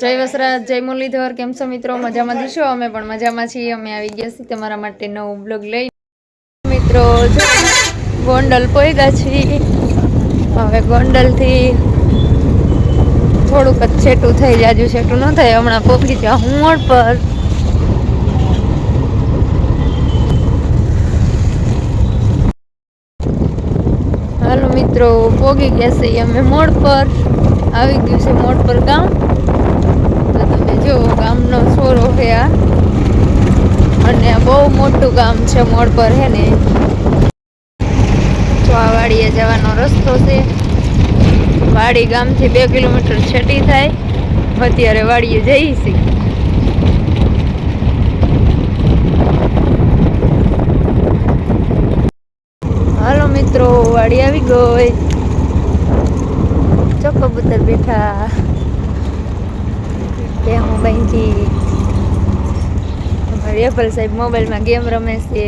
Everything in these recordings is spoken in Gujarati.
જય વસરાજ જય મુરલીધર કેમ છો મિત્રો? મજામાં જશો? અમે પણ મજામાં છીએ. અમે આવી ગયા છીએ તમારા માટે નવું બ્લોગ લઈ મિત્રો ગોંડલ પોઈગા છીએ. હવે ગોંડલથી થોડુંક જ છેટું થઈ જાજુ છેટું ન થાય. હમણાં પોખી જા હું મોડ પર. હાલો મિત્રો પોગી ગયા છીએ અમે મોડ પર. આવી ગયું છે મોડ પર ગામ. જો ગામનો સોરો છે આ. અને બહુ મોટું ગામ છે મોડ પર, હે ને? તો આ વાડીએ જવાનો રસ્તો છે. વાડી ગામથી બે કિલોમીટર છેટી થાય. અત્યારે વાડીએ જઈ છીએ હાલો મિત્રો, વાડી આવી ગઈ. કબૂતર બેઠા. કે હું અમારી એપલ સાહેબ મોબાઈલમાં ગેમ રમે છે.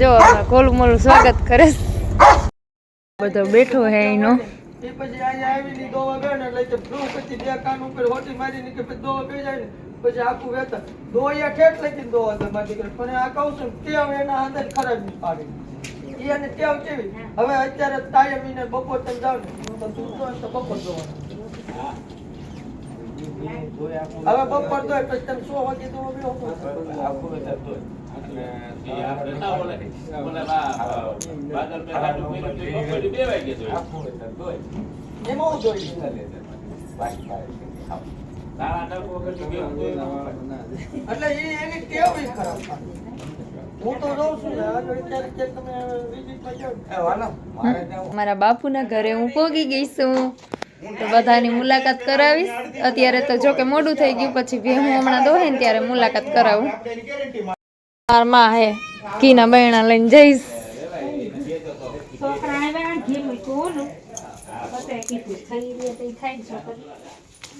જો કોલું મોલું સ્વાગત કરે બધો બેઠો હે એનો. પછી કે આખું વેતન. દોયા ઠેઠ લઈને દોવા મારી દીકરી પણ આ કહું છું ટેવ એના અંદર ખરાબ નહીં પાડી? ઈ અને ટેવ કેવી? હવે અત્યારે તાયમ ઈને બપોર તમે જાવ તો તું તો તો બપોર જોવાનું. હવે બપોર તો પછી તમે સો વાગે તો એમાં હું જોઈ એટલે એની કેવી ખરાબ મારા બાપુના ઘરે હું પોગી ગઈ છું. તો બધાની મુલાકાત કરાવીશ. અત્યારે તો જો કે મોડું થઈ ગયું પછી ભી હું હમણાં દોહે ને ત્યારે મુલાકાત કરાવું. મારમાં હે કીના બહેણા લઈને જઈશ.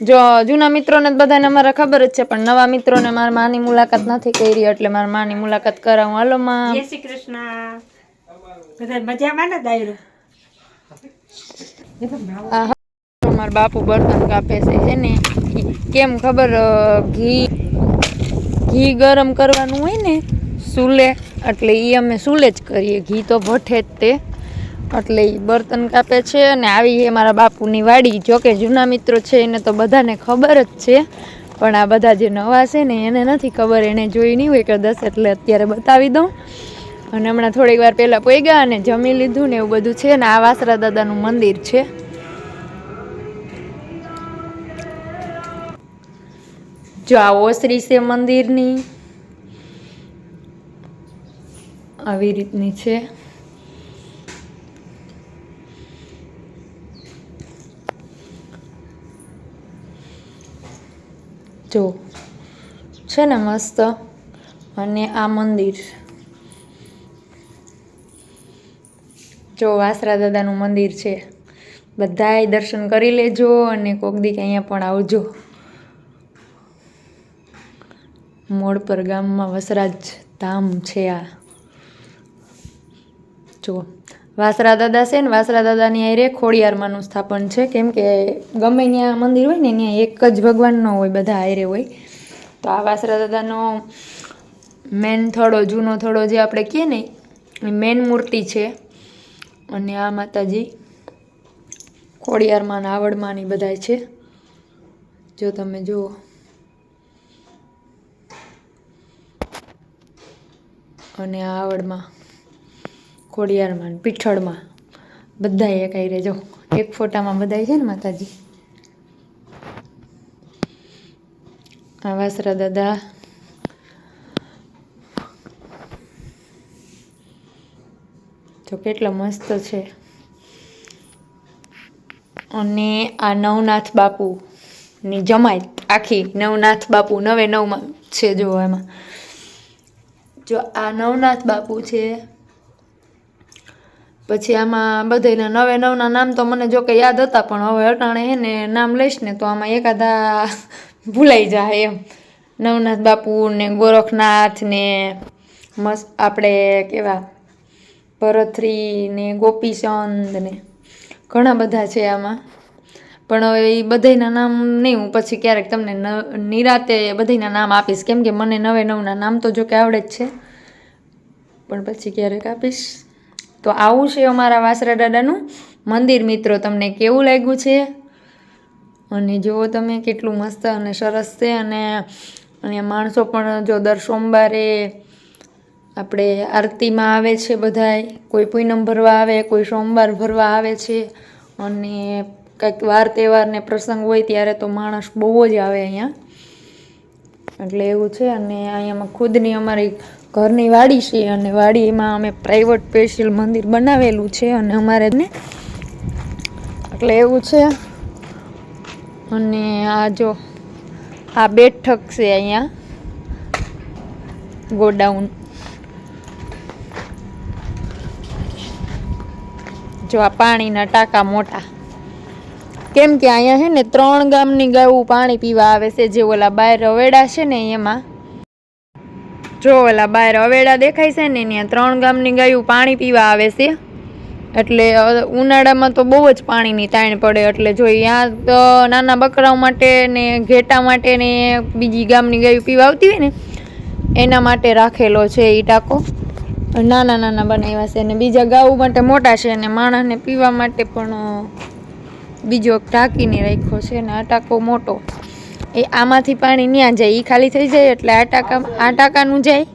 જો જૂના મિત્રોને બધાને અમારે ખબર જ છે પણ નવા મિત્રોને મારા માની મુલાકાત નથી કરી એટલે મારા માની મુલાકાત કરાવું. હાલો માં. જય શ્રી કૃષ્ણ. બધા મજામાં ને દાયરો? મારા બાપુ બર્તન કાપે છે છે ને? કેમ ખબર ઘી ઘી ગરમ કરવાનું હોય ને સૂલે એટલે એ અમે સૂલે જ કરીએ. ઘી તો ભઠે જ તે. એટલે એ બર્તન કાપે છે અને આવી એ મારા બાપુની વાડી. જોકે જૂના મિત્રો છે, એને તો બધાને ખબર જ છે. પણ આ બધા જે નવા છે ને, એને નથી ખબર. એને જોઈ નહીં હોય કે દસ એટલે અત્યારે બતાવી દઉં. અને હમણાં થોડીક વાર પહેલાં પોઈગા અને જમી લીધું ને એવું બધું છે ને, આ વાસરા દાદાનું મંદિર છે. જો આ ઓસરી છે મંદિરની. આવી રીતની છે જો છે ને મસ્ત. અને આ મંદિર. જો વાસરા દાદાનું મંદિર છે. બધાએ દર્શન કરી લેજો અને કોક દીક અહીંયા પણ આવજો. મોડ પર ગામમાં વસરાજ ધામ છે આ. જો, વાસરા દાદા છે ને, વાસરા દાદાની આરે ખોડિયારમાંનું સ્થાપન છે. કેમ કે ગમે ત્યાં મંદિર હોય ને, ત્યાં એક જ ભગવાનનો હોય, બધા આયરે હોય. તો આ વાસરા દાદાનો મેન થોડો, જૂનો થોડો જે આપણે કહીએ ને, એ મેન મૂર્તિ છે. અને આ માતાજી ખોડિયારમાં ને આવડમાં ને બધાય છે. જો તમે જુઓ. અને આ આવડમાં, ખોડિયારમાં પીઠળમાં બધા આવી રહેજો. એક ફોટામાં બધાય છે ને માતાજી? આ વાસરા દાદા જો કેટલો મસ્ત છે. અને આ નવનાથ બાપુની ની આખી નવનાથ બાપુ નવે નવમાં છે જો એમાં. જો આ નવનાથ બાપુ છે, પછી આમાં બધાયના નવે નવના નામ તો મને જો કે યાદ હતા, પણ હવે અટાણે હે ને નામ લઈશ ને તો આમાં એકાદા ભૂલાઈ જાય એમ. નવનાથ બાપુ ને ગોરખનાથ ને મસ્ત આપણે કેવા ભરતરી ને ગોપીચંદ ને ઘણા બધા છે આમાં. પણ હવે એ બધાયના નામ નહીં, હું પછી ક્યારેક તમને નિરાતે બધાયના નામ આપીશ. કેમ કે મને નવે નવના નામ તો જો કે આવડે જ છે. પણ પછી ક્યારેક આપીશ. તો આવું છે અમારા વાસરા દાદાનું. મંદિર મિત્રો, તમને કેવું લાગ્યું છે? અને જુઓ તમે કેટલું મસ્ત અને સરસ છે અને અહીંયા માણસો પણ જો દર સોમવારે આપણે આરતીમાં આવે છે બધાય. કોઈ પૂનમ ભરવા આવે, કોઈ સોમવાર ભરવા આવે છે. અને કંઈક વાર તહેવારને પ્રસંગ હોય ત્યારે તો માણસ બહુ જ આવે અહીંયા. એટલે એવું છે અને અહીંયામાં ખુદની અમારી ઘરની વાડી છે અને વાડીમાં અમે પ્રાઇવેટ સ્પેશિયલ મંદિર બનાવેલું છે અને અમારે એટલે એવું છે. અને આ જો, આ બેઠક છે અહીંયા, ગોડાઉન. જો આ પાણીના ટાંકા મોટા. કેમ કે અહીંયા છે ને ત્રણ ગામની ગાયું પાણી પીવા આવે છે, જે ઓલા બાર અવેડા છે ને એમાં. જો ઓલા બાર અવેડા દેખાય છે ને, ત્યાં ત્રણ ગામની ગાયું પાણી પીવા આવે છે. એટલે ઉનાળામાં તો બહુ જ પાણીની તાણ પડે, એટલે જો ત્યાં તો નાના બકરાઓ માટે ને ઘેટા માટે ને બીજી ગામની ગાયું પીવા આવતી હોય ને, એના માટે રાખેલો છે એ ટાંકો. નાના નાના બનાવ્યા છે અને બીજા ગાઉ માટે મોટા છે અને માણસને પીવા માટે પણ બીજો ટાંકીને રાખ્યો છે અને આ ટાંકો મોટો. એ આમાંથી પાણી ત્યાં જાય એ ખાલી થઈ જાય એટલે આ ટાંકા, આ ટાંકાનું જાય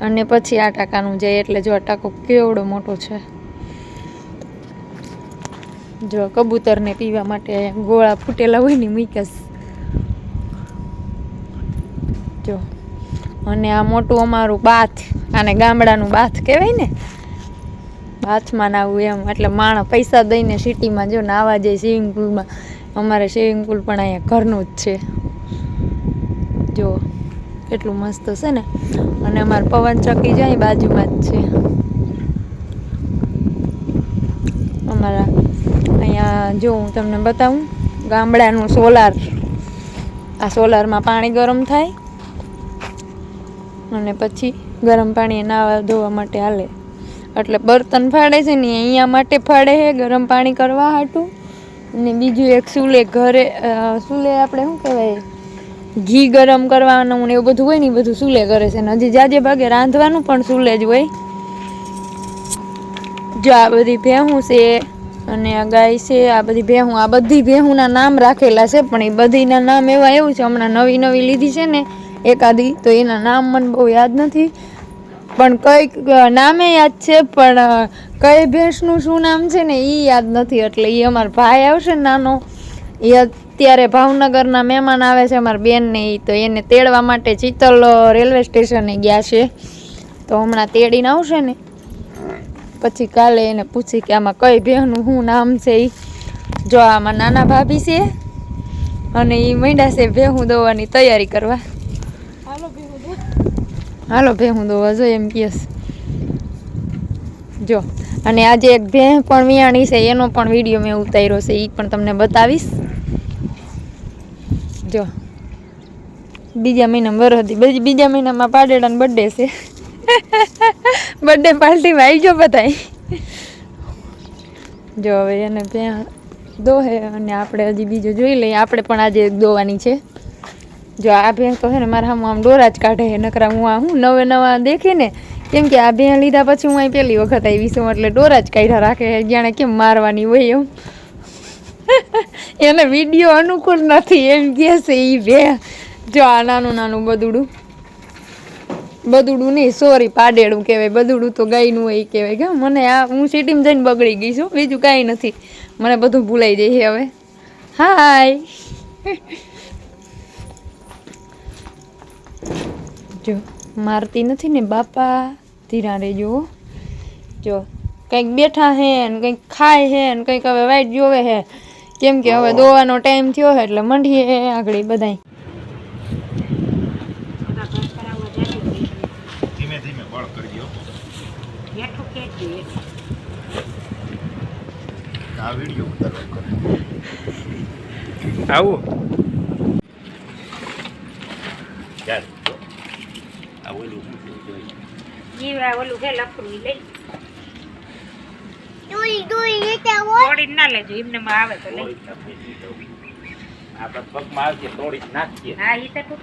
અને પછી આ ટાંકાનું જાય એટલે જો આ ટાંકો કેવડો મોટો છે. જો કબૂતરને પીવા માટે ગોળા ફૂટેલા હોય ને મીકસ. જો. અને આ મોટું અમારું બાથ, આને ગામડાનું બાથ કહેવાય ને? બાથમાં નાવું એમ, એટલે માણસ પૈસા દઈને સિટીમાં જો નાવા જાય સ્વિમિંગ પુલમાં અમારે સ્વિમિંગ પુલ પણ અહીંયા ઘરનું જ છે. જો, કેટલું મસ્ત છે ને? અને અમારે પવન ચક્કી જાય બાજુમાં જ છે. અમારા અહીંયા જો હું તમને બતાવું, ગામડાનું સોલાર. આ સોલારમાં પાણી ગરમ થાય અને પછી ગરમ પાણી નાવા ધોવા માટે હાલે. એટલે બર્તન ફાડે છે ને અહીંયા માટે ફાડે છે, ગરમ પાણી કરવા હાટું. અને બીજું એક ચૂલે ઘરે ચૂલે આપણે શું કહેવાય, ઘી ગરમ કરવાનું ને એવું બધું હોય ને એ બધું ચૂલે કરે છે. ને હજી જાજે ભાગે રાંધવાનું પણ ચૂલે જ હોય. જો આ બધી ભેહું છે અને આ ગાય છે, આ બધી ભેહું, આ બધી ભેહુંના નામ રાખેલા છે, પણ એ બધીના નામ એવા એવું છે, હમણાં નવી નવી લીધી છે ને એકાદી, તો એના નામ મને બહુ યાદ નથી. પણ કંઈક નામે યાદ છે, પણ કઈ ભેંસનું શું નામ છે ને એ યાદ નથી, એટલે એ અમારો ભાઈ આવશે નાનો. એ અત્યારે ભાવનગરના મહેમાન આવે છે, અમારા બેનને એ તો એને તેડવા માટે ચિત્તલ રેલવે સ્ટેશને ગયા છે. તો હમણાં તેડીને આવશે ને. પછી કાલે એને પૂછી કે આમાં કઈ બહેનું શું નામ છે એ જો આમાં નાના ભાભી છે અને એ મંડ્યા છે ભેહું દોવાની તૈયારી કરવા. હાલો ભેહું દોવા જો એમ કહેશ જો અને આજે એક ભેહ પણ વિયાણી છે એનો પણ વીડિયો મેં ઉતાર્યો છે એ પણ તમને બતાવીશ. જો બીજા મહિનામાં વરહદી બીજી- બીજા મહિનામાં પાડેડાનો બર્થડે છે. બર્થડે પાર્ટીમાં આવી જાઓ બધા જો હવે એને ત્યાં દોહે અને આપણે હજી બીજું જોઈ લઈએ. આપણે પણ આજે દોવાની છે. જો આ ભેં તો છે ને મારા આમ ડોરા જ કાઢે છે નકરા હું આ હું નવે નવા દેખે ને કેમ કે આ ભેં લીધા પછી હું અહીં પહેલી વખત આવી છું, એટલે ડોરા જ કાઢ્યા રાખે જાણે કેમ મારવાની હોય એમ. એને વીડિયો અનુકૂળ નથી, એમ કહે એ ભે જો આ નાનું નાનું બદુડું. બદુડું નહીં સોરી પાડેડું કહેવાય બધુડું તો ગાયનું હોય એ કહેવાય. કે મને આ હું સિટીમાં જઈને બગડી ગઈ છું બીજું કાંઈ નથી. મને બધું ભૂલાઈ જાય હવે. હાય. જો મારતી નથી ને બાપા ધીરા હો. જો કંઈક બેઠા હે ને કંઈક ખાય હે ને કંઈક હવે વાઈટ જોવે હે. કેમ કે હવે દોવાનો ટાઈમ થયો હે એટલે મંડીએ આગળ બધાય ધીમે ધીમે બળ કરજો આ વીડિયો ઉતારવા કરે આવું. ના લેજો એમને માં આવે તો લઈ. આપણા પગમાં આવશે તોડી નાખીએ હા એ તો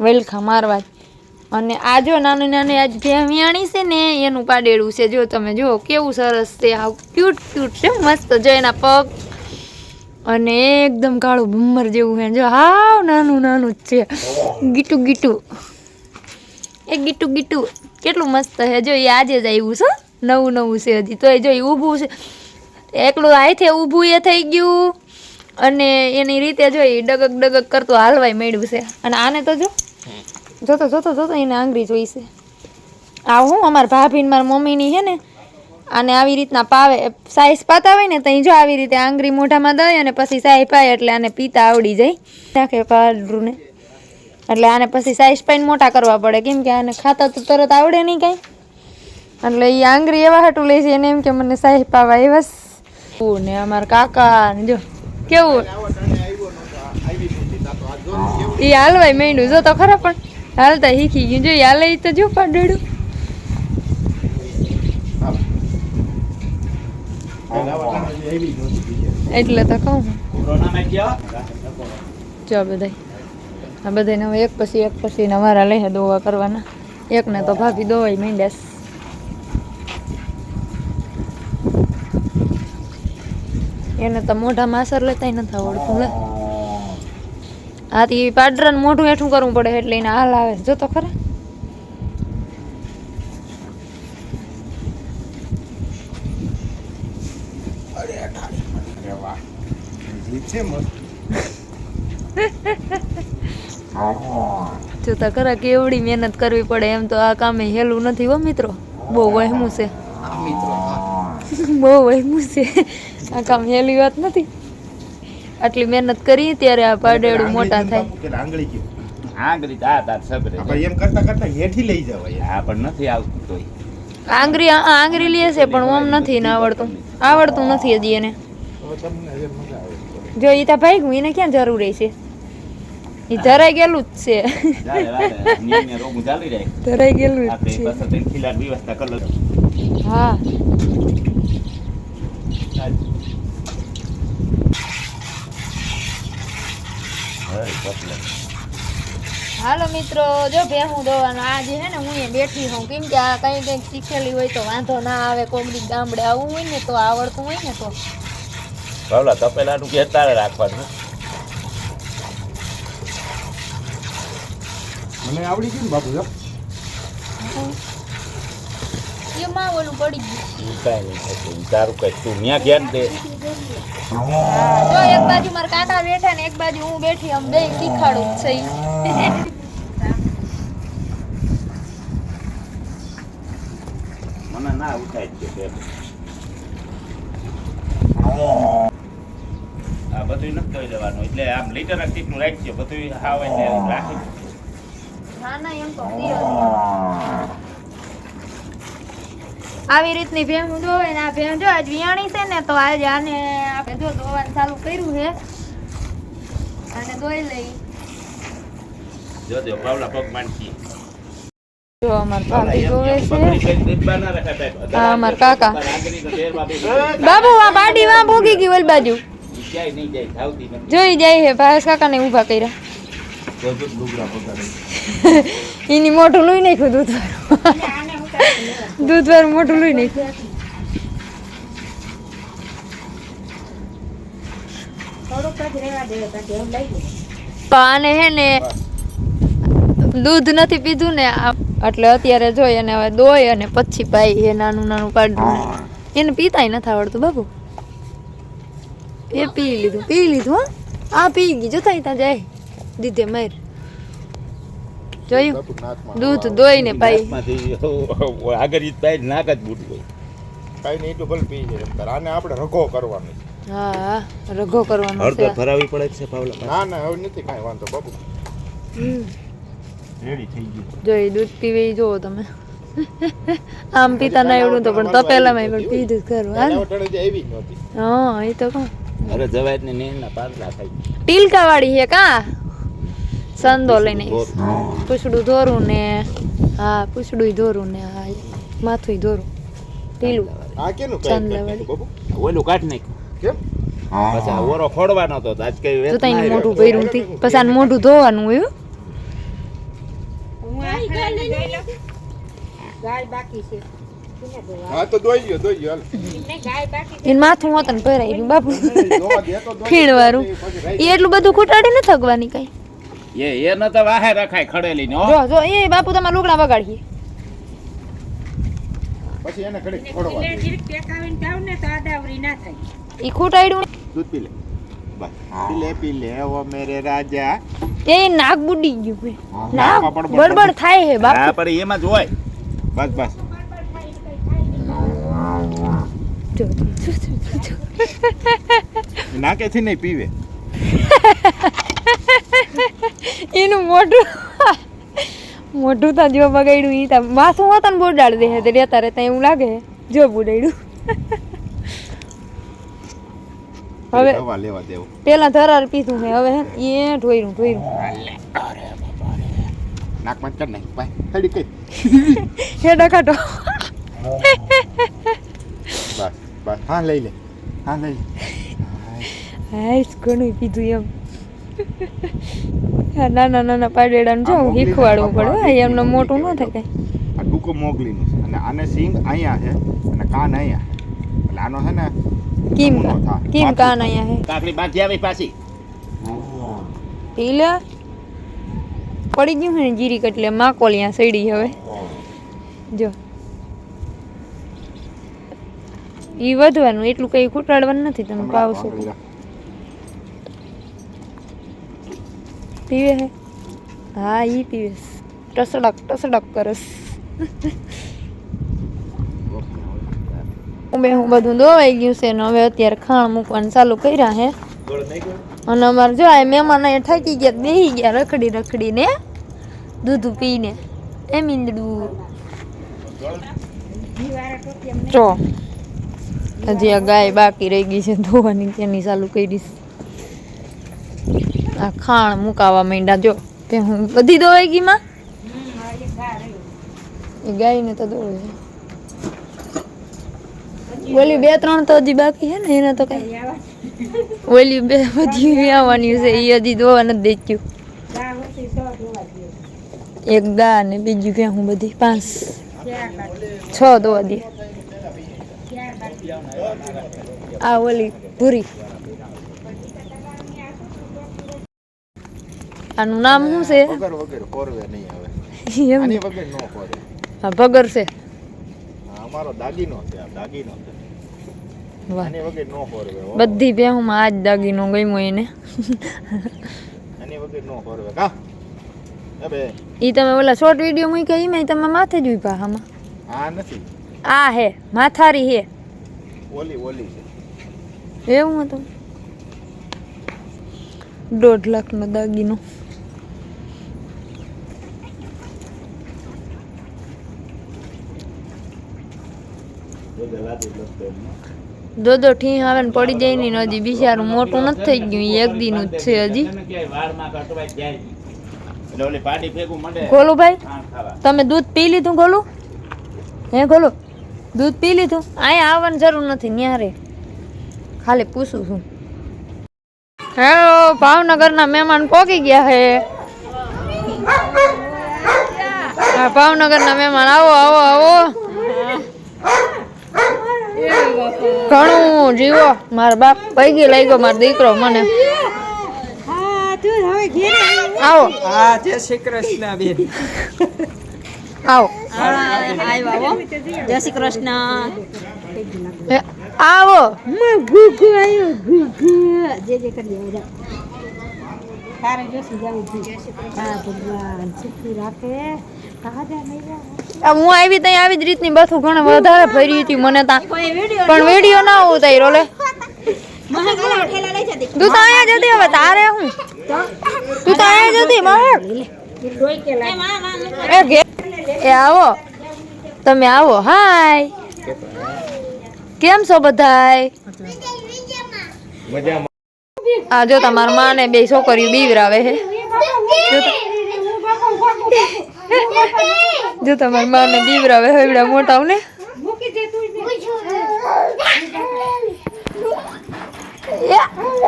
વેલખા મારવા અને આ જો નાની નાની આજ ભેમિયાણી છે ને, એનું પાડેડું છે. જો તમે જો કેવું સરસ છે. આ ક્યુટ ક્યુટ છે. મસ્ત જો એના પગ. અને એકદમ કાળું ભમર જેવું છે. જો હાવ નાનું નાનું જ છે. ગીટું ગીટું. એ ગીટું ગીટું. કેટલું મસ્ત છે. જો એ આજે જ આવ્યું છે. નવું નવું છે હજી. જો એ ઊભું છે. એકલું આયથે ઊભું એ થઈ ગયું. અને એની રીતે જો એ ડગક ડગક કરતું હાલવાય મળ્યું છે. અને આને તો જો જોતો જોતો જોતો એને આંગળી જોઈશે. આ હું અમારા ભાભી મારા મમ્મીની છે ને આને આવી રીતના પાવે. સાઈઝ પાતા હોય ને તો જો આવી રીતે આંગળી મોઢામાં દઈ અને પછી સાઈ પાય એટલે આને પીતા આવડી જાય. નાખે પાડરૂને. ને એટલે આને પછી સાઈઝ પાઈને મોટા કરવા પડે. કેમ કે આને ખાતા તો તરત આવડે નહીં કાંઈ. એટલે એ આંગળી એવા હાટું લે છે એને એમ કે મને સાહેબ પાવા આવ્યા ને અમારા કાકા ને જો કેવું? એ હાલવાય મેંડું જો તો ખરા પણ. હાલતા શીખી ગયું. જો હાલે તો જો પાડડું એટલે તો કહું. જો બધાય. આ બધાને હવે એક પછી એક પછી અમારા લે દોવા કરવાના. એકને તો ભાભી દોવાઈ માંડ્યાસ એને તો મોઢામાં અસર લેતાય નથી આવડતું લે આથી પાડરાને મોઢું હેઠું કરવું પડે એટલે એને હાલ આવે. જો તો ખરા. જો તો ખરા કેવડી મહેનત કરવી પડે એમ તો આ કામે હેલું નથી હો મિત્રો. બહુ વહેમું છે. બહુ વહેમું છે. આ કામ હેલી વાત નથી. આટલી મહેનત કરી ત્યારે આ પાડેડું મોટા થાય. આંગળી ગયું આંગળી આ તાર સબરે એમ કરતા કરતા હેઠી લઈ જવાય હા પણ નથી આવતું તોય. આંગળી આંગળી લે છે પણ ઓમ નથી ને આવડતું. આવડતું નથી હજી એને. જો ઈ તા ભાઈ એને ક્યાં જરૂર છે ઈ ધરાઈ ગયેલું જ છે. ધરાઈ ગયેલું જ છે. હા. હાલો મિત્રો જો ભેહું દોવાનો આજે હે ને હું અહીંયા બેઠી હોઉં. કેમ કે આ કંઈ કંઈક શીખેલી હોય તો વાંધો ના આવે કોમડી ગામડે આવવું હોય ને તો આવડતું હોય ને તો. બાવલા તપેલાનું ઘેર તારે રાખવાનું. મને આવડી ગયું બાપુ જો. એમાં ઓલું પડી ગયું. કાંઈ નહીં થતું. તારું કઈ તું. ન્યા ઘેર દે. જો એક બાજુ મારા કાકા બેઠા ને એક બાજુ હું બેઠી આમ બે શીખાડું છે. મને ના ઉઠાય છે આ બધું નથી કહી દેવાનું. એટલે આમ લીટરનું રાખજો બધું હાવ એટલે રાખી ના ના એમ તો. આવી રીતની ભેમ જોવે ને આ ભેમ જો આજ વિયાણી છે ને તો આજે આને આપણે જો ધોવાનું ચાલુ કર્યું છે. અને ધોઈ લઈ. પગ જો અમાર ભાભી ધોવે છે. હા, અમાર કાકા. બાબુ આ બાડી માં ભોગી ગઈ ઓલી બાજુ. જોઈ જાય હે ભાઈ કાકાને ઊભા કર્યા. એની મોઢું લઈ નાખ્યું દૂધ વાળું. દૂધ વાળું મોઢું લઈ નહીં આને હે ને દૂધ નથી પીધું ને એટલે અત્યારે જોઈ અને હવે દોય અને પછી પાઈ એ નાનું નાનું પાડું એને પીતાય નથી આવડતું બાબુ. એ પી લીધું પી લીધું, હા. આ પી ગઈ જતા ત્યાં જાય. દીધે મેર. જોયું? દૂધ દોઈને પાઈ. આગળ ઈ પાઈ નાક જ બૂટ ગઈ કાઈ નહીં તો ભલે પી જાય આને આપણે રઘો કરવાનો છે. હા હા રઘો કરવાનો છે. હળદર ભરાવી પડે છે પાવલા ના ના હવે નથી કાઈ વાંધો બાબુ હમ. રેડી થઈ ગયું. જો એ દૂધ પીવે જો તમે. આમ પીતા ના એવડું તો પણ તપેલામાં પણ પીધું ખરું નહોતી. હા એ તો કહું અરે જવાય ને ના પાર થાય ટીલકા વાળી હે કા? સંદો લઈને પૂછડું ધોરું ને હા પૂછડું ધોરું ને હા માથું ધોરું. પીલું. આ કેનું ઓલું કાઢ નાખ્યું કેમ? પછી ઓરો ફોડવાનો તો આજ કઈ વેત જોતા મોઢું. ભર્યું હતી પછી આનું મોઢું ધોવાનું હોય હો. હું આ ખાઈને જોઈ લઉં. ગાય બાકી છે. હા તો દોઈ ગયો દોઈ ગયો એમને ગાય બાકી છે. એનું માથું હોતન ભરાઈ રહ્યું બાપુ. ખીણ વાળું એ એટલું બધું ખૂટાડી ન થગવાની કઈ. એ એ ન તો વાહે રખાય ખડેલી નો જો જો એ બાપુ તમાર લુગડા વગાડી પછી એને ખડી ખોડવા. જીરીક ટેકાવીને જાવ ને તો આડાવરી ના થાય. એ ખૂટાડ્યું દૂધ પી લે. બસ પી લે પી લે. ઓ મેરે રાજા. એ નાક બુડી ગયું હે. નાક પણ બડબડ થાય હે હા બાપુ પણ એમાં જ હોય બસ બસ. જો. નાકેથી નહીં પીવે. એનું મોઢું. મોઢું તો જો બગાડ્યું એ તા માથું હતા ને બોડાડ દે તે રહેતા રહેતા એવું લાગે જો બોડાડ્યું. હવે પેલા ધરાર પીધું હે હવે એ ઢોયરું ઢોયરું. નાકમાં ચડ નહીં ભાઈ થડી કઈ હેડા કાઢો બસ બસ હા લઈ લે હા લઈ લે. હાઈસ ઘણું પીધું એમ. નાના નાના પાડેડાને જો શીખવાડવું પડે એમને મોટું ન થાય કઈ. આ ટૂંકો મોગલીનું છે. અને આને સિંગ અહીંયા છે અને કાન અહીંયા એટલે આનો છે ને કેમ કેમ કાન અહીંયા છે? કાકડી બાકી આવી પાછી. પી પડી ગયું હે ને જીરીક એટલે માકોલિયા સડી હવે. જો. ઈ વધવાનું એટલું કઈ ખૂટાડવાનું નથી તમે પાવશો તો. વાપરી લે. પીવે હે? હા એ પીવેસ છે. ટસડક ટસડક કરસ. ઉમે હું બધું દોવાઈ ગયું છે ને હવે અત્યારે ખાણ મૂકવાનું ચાલુ કર્યા હે. અને અમારે જો આ મહેમાન અહીંયા થાકી ગયા બેહી ગયા રખડી રખડીને દૂધ પીને. એમ ઈંદડું. જો હજી આ ગાય બાકી રહી ગઈ છે ધોવાની તેની ચાલુ કરી આ ખાણ મુકાવા માંડ્યા. જો કે હું બધી દોવાઈ ગઈ માં. એ ગાયને તો દોવે ઓલી બે ત્રણ તો હજી બાકી છે ને, એને તો કઈ. ઓલી બે બધી આવવાની છે એ હજી દોવા નથી દેખ્યું દે. એક ગા ને બીજું ક્યાં હું બધી? પાંચ, છ દોવા દે. આ ઓલી ભૂરી. આનું નામ શું છે? વગર વગર કોરવે નહીં આવે. આની વગર નો કોરે આ ભગર છે. અમારો દાગીનો છે આ દાગીનો છે. આની વગર નો કોરવે હો. બધી બેહુમાં આજ દાગીનો ગમ્યો એને. આની વગર નો કોરવે. કા? અબે ઈ તમે ઓલા શોર્ટ વિડિયો મૂક્યા એમાં તમે માથે જ ઊભા આમાં. આ નથી. આ હે માથારી હે. ઓલી ઓલી છે. એવું હતું? દોઢ લાખનો દાગીનો. દોદો ઠી આવે ને પડી જાય નહીં હજી બિચારું મોટું નથી થઈ ગયું એક દિન જ છે હજી. મંડે. ગોલુભાઈ તમે દૂધ પી લીધું ગોલુ? હે ગોલુ દૂધ પી લીધું? અહીંયા આવવાની જરૂર નથી ન્યારે ખાલી પૂછું છું. હેલો ભાવનગરના મહેમાન પોકી ગયા હે. હા ભાવનગરના મહેમાન આવો આવો આવો. ઘણું જીવો. મારો બાપ પૈકી લઈ ગયો મારો દીકરો મને. હા તું હવે ઘેર આવી. હા જય શ્રી કૃષ્ણ બેન. આવો. જય શ્રી કૃષ્ણ. આવો. ગુગુ આવ્યો ગુગુ. જે જે કરી તારે જોશું જાવું હા ભગવાન સુખી રાખે. હું આવી ત્યાં આવી જ રીતની બથું ઘણા વધારે ફરી હતી મને ત્યાં પણ વીડિયો ના ઉતાર્યો લે મને તું તો અહીંયા જતી હવે તારે હું? તું? તો અહીંયા જતી મહેક. એ માં માં એ ઘે એ આવો. તમે આવો હાય. કેમ છો બધાય? આ જો તમારા માં ને બે છોકરીઓ બીવરાવે હે. जो तमार माँ ने बीबरा वे हो बीबरा मोटा हूँ ने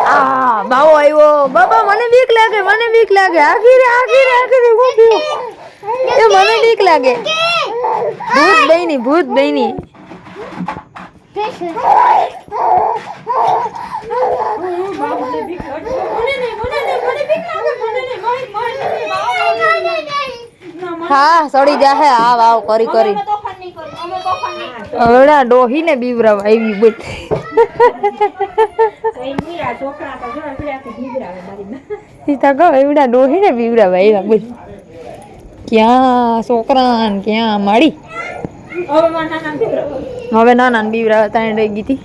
आ बाबू आई वो बाबा मने बीक लगे मने बीक लगे आखिर आखिर आखिर वो भी ये मने बीक लगे भूत बहनी भूत नहीं नहीं હા સડી જાહે આવ આવ કરી કરી. તોફાન નહીં કરું અમે તોફાન નહીં કરું. હવડા ડોહી ને બીવરાવ આવી બધી. સીતા કહો એવડા ડોહી ને બીવરાવ આવ્યા બોલ ક્યાં છોકરા ક્યાં માડી હવે મારા નાના ભીગરાવે. હવે નાના બીવરાવ તાણે રહી ગઈ હતી.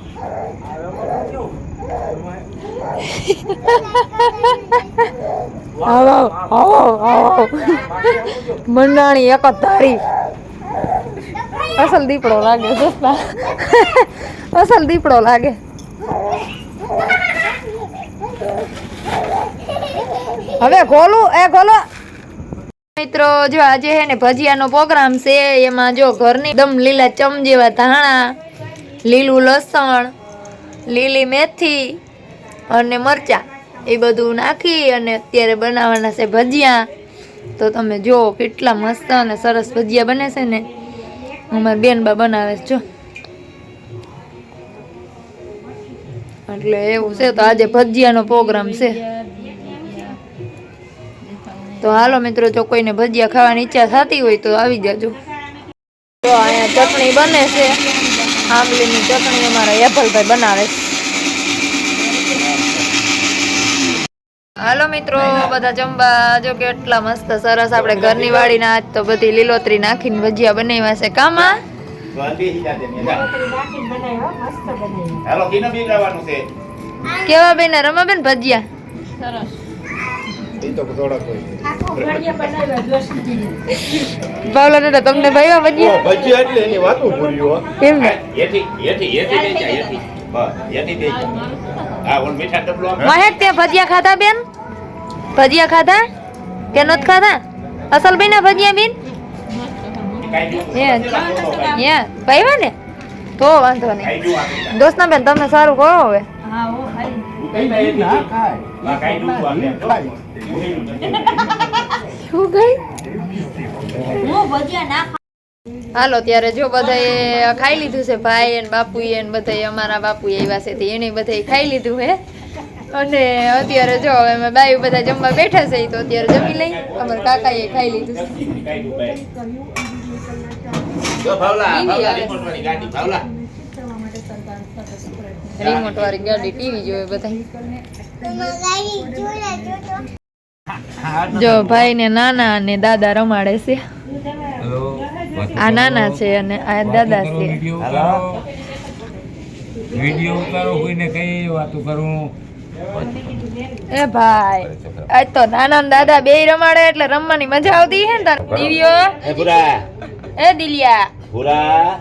આવો આવો આવો. મંડાણી એક જ ધારી. અસલ દીપડો લાગે અસલ દીપડો લાગે. હવે ખોલું એ ખોલો મિત્રો, જો આજે હે ને ભજીયાનો પ્રોગ્રામ છે, એમાં જો ઘરની દમ લીલા ચમ જેવા ધાણા, લીલું લસણ, લીલી મેથી અને મરચા. એ બધું નાખી અને અત્યારે બનાવવાના છે ભજીયા. તો તમે જો કેટલા મસ્ત અને સરસ ભજીયા બને છે ને. અમારી બેનબા બનાવે છે, જો. એટલે એવું છે, તો આજે ભજીયાનો પ્રોગ્રામ છે. તો હાલો મિત્રો, જો કોઈને ભજીયા ખાવાની ઈચ્છા થતી હોય તો આવી જાજો. તો અહીંયા ચટણી બને છે. આંબલીની ચટણી અમારા એપલભાઈ બનાવે છે. હાલો મિત્રો બધા જમવા જો કેટલા મસ્ત સરસ આપણે ઘરની વાડીના આજ તો બધી લીલોતરી નાખીને ભજીયા બનાવ્યા છે. કામાં? કેવા આ બેસી જાજે ને, જા. રાખીને બનાવ્યો મસ્ત બનાવ્યો હાલો કિનો બીવડાવવાનું છે? કેવા બેન? રમાબેન ભજીયા? પાવલા દાદા તમને ભાઈવા ભજીયા? ભજીયા એટલે એની વાતો ભૂલ્યો ને બસ મહેક તે ભજીયા ખાધા બેન? ભજીયા ખાધા? કે નત ખાધા? અસલ બેન ભજીયા બેન? ભાઈવા ને? તો વાંધો નહીં. દોસ્ત ના દોસ્તના બેન તમને સારું કહો હવે. શું ગઈ હું ભજીયા ના હાલો ત્યારે જો બધાએ ખાઈ લીધું છે ભાઈ અને બાપુએ ને બધાએ અમારા બાપુએ આવ્યા છે તે એને બધાએ ખાઈ લીધું હે. અને અત્યારે જો હવે અમે બાઈ બધા જમવા બેઠા છે તો અત્યારે જમી લઈ. અમારા કાકાએ ખાઈ લીધું છે. રિમોટ વાળી ગાડી ટીવી જોવે બધા જો ભાઈ ને નાના અને દાદા રમાડે છે. આ નાના છે અને આ દાદા છે. વીડિયો ઉતારો કોઈને કઈ વાતો કરું? એ ભાઈ આજ તો નાના દાદા બે રમાડે એટલે રમવાની મજા આવતી હે ને તાર. દીવીઓ એ ભૂરા. એ દિલિયા. ભૂરા.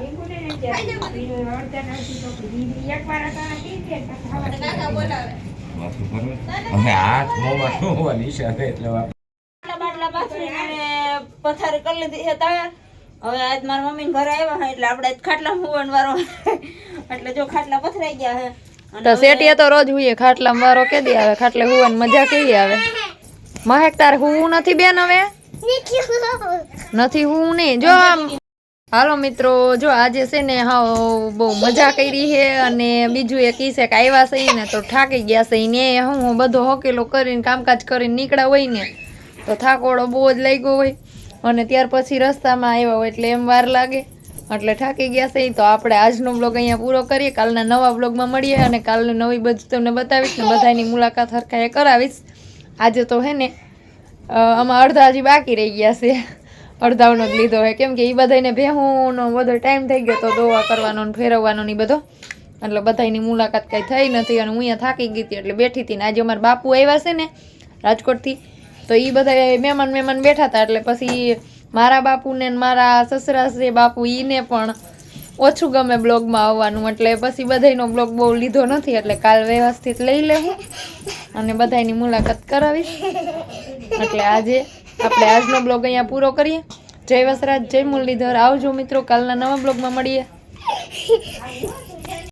અમે હાથ મોમાં શું હોવાની એટલે બાટલા બાટલા પાથરીને પથારી કરી લીધી છે તૈયાર હવે આજ મારા મમ્મી ઘરે આવ્યા હોય એટલે આપણે ખાટલા હુવન વારો એટલે જો ખાટલા પથરાઈ ગયા હે. તો શેટીએ તો રોજ હુએ ખાટલામાં વારો કેદી આવે? ખાટલે હુવન મજા કેવી આવે? મહેક તારે હું નથી બેન હવે? નથી હું નહીં. જો આમ. હાલો મિત્રો જો આજે છે ને હા બહુ મજા કરી છે અને બીજું એક ઈ છે કે આવ્યા છે ને તો થાકી ગયા છે ને. હું હું બધો હોકેલો કરીને કામકાજ કરીને નીકળ્યા હોય ને તો થાકોડો બહુ જ લાગ્યો હોય. અને ત્યાર પછી રસ્તામાં આવ્યા હોય એટલે એમ વાર લાગે. એટલે થાકી ગયા છે. તો આપણે આજનો બ્લોગ અહીંયા પૂરો કરીએ. કાલના નવા બ્લોગમાં મળીએ અને કાલની નવી બધું તમને બતાવીશ ને બધાની મુલાકાત હરખાએ કરાવીશ. આજે તો હે ને આમાં અડધા હજી બાકી રહી ગયા છે. અડધાઓનો જ લીધો હોય કેમ કે એ બધાને ભેહુંનો બધો ટાઈમ થઈ ગયો તો દોવા કરવાનો ને ફેરવવાનો ને બધો. એટલે બધાની મુલાકાત કાંઈ થઈ નથી અને હું અહીંયા થાકી ગઈ હતી એટલે બેઠી હતી ને. આજે અમારા બાપુ આવ્યા છે ને રાજકોટથી. તો એ બધા મહેમાન મહેમાન બેઠા હતા એટલે પછી મારા બાપુને મારા સસરા છે બાપુ એને પણ ઓછું ગમે બ્લોગમાં આવવાનું. એટલે પછી બધાયનો બ્લોગ બહુ લીધો નથી, એટલે કાલ વ્યવસ્થિત લઈ લેવું અને બધાયની મુલાકાત કરાવીશ. એટલે આજે આપણે આજનો બ્લોગ અહીંયા પૂરો કરીએ. જય વસરાજ, જય મુરલીધર. આવજો મિત્રો, કાલના નવા બ્લોગમાં મળીએ.